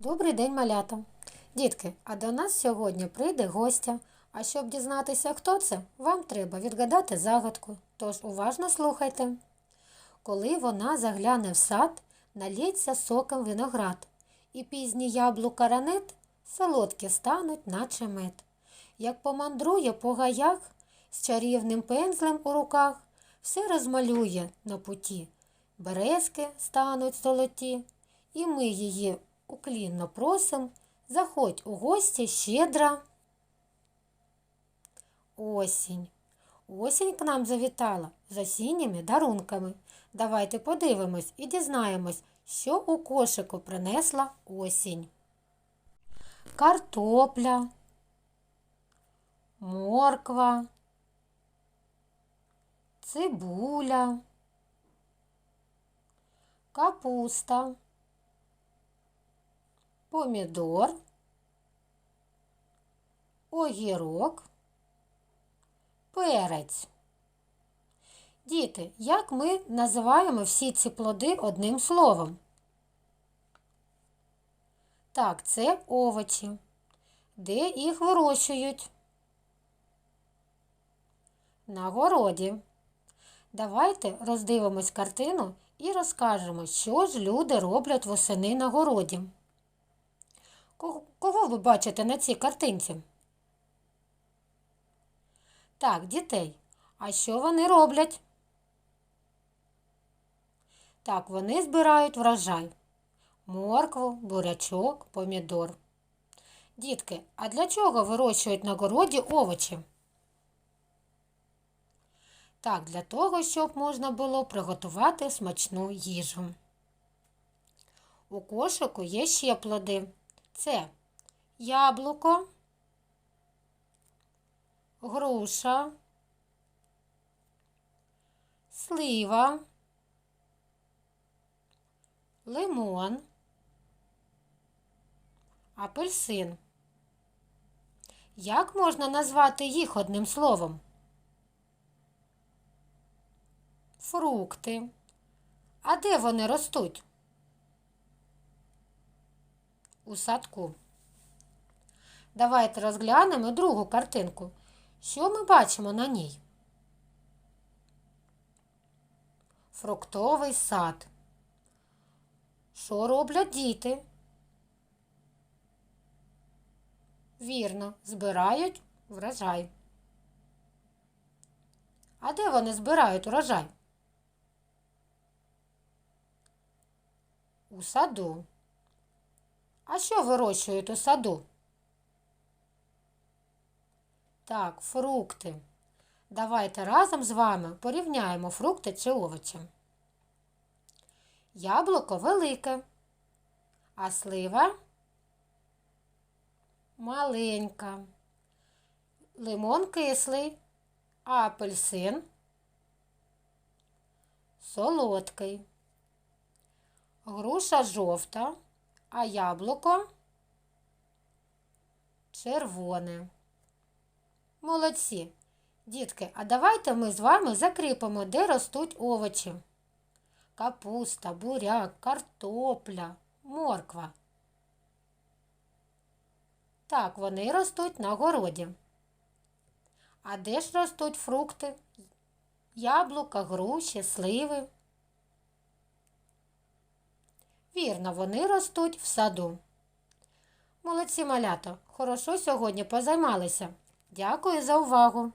Добрий день, малята. Дітки, а до нас сьогодні прийде гостя. А щоб дізнатися, хто це, вам треба відгадати загадку. Тож уважно слухайте. Коли вона загляне в сад, налється соком виноград, і пізні яблука ранет солодкі стануть, наче мед. Як помандрує по гаях з чарівним пензлем у руках, все розмалює на путі. Березки стануть золоті, і ми її уклінно просим, заходь у гості щедра. Осінь. Осінь к нам завітала з осінніми дарунками. Давайте подивимось і дізнаємось, що у кошику принесла осінь. Картопля, морква, цибуля, капуста, помідор, огірок, перець. Діти, як ми називаємо всі ці плоди одним словом? Так, це овочі. Де їх вирощують? На городі. Давайте роздивимось картину і розкажемо, що ж люди роблять восени на городі. Кого- ви бачите на цій картинці? Так, дітей. А що вони роблять? Так, вони збирають врожай. Моркву, бурячок, помідор. Дітки, а для чого вирощують на городі овочі? Так, для того, щоб можна було приготувати смачну їжу. У кошику є ще плоди. Це яблуко, груша, слива, лимон, апельсин. Як можна назвати їх одним словом? Фрукти. А де вони ростуть? У садку. Давайте розглянемо другу картинку. Що ми бачимо на ній? Фруктовий сад. Що роблять діти? Вірно, збирають врожай. А де вони збирають урожай? У саду. А що вирощують у саду? Так, фрукти. Давайте разом з вами порівняємо фрукти чи овочі. Яблуко велике, а слива маленька. Лимон кислий, апельсин солодкий. Груша жовта, а яблуко червоне. Молодці. Дітки, а давайте ми з вами закріпимо, де ростуть овочі. Капуста, буряк, картопля, морква. Так, вони ростуть на городі. А де ж ростуть фрукти? Яблука, груші, сливи. Вірно, вони ростуть в саду. Молодці малята, хорошо сьогодні позаймалися. Дякую за увагу!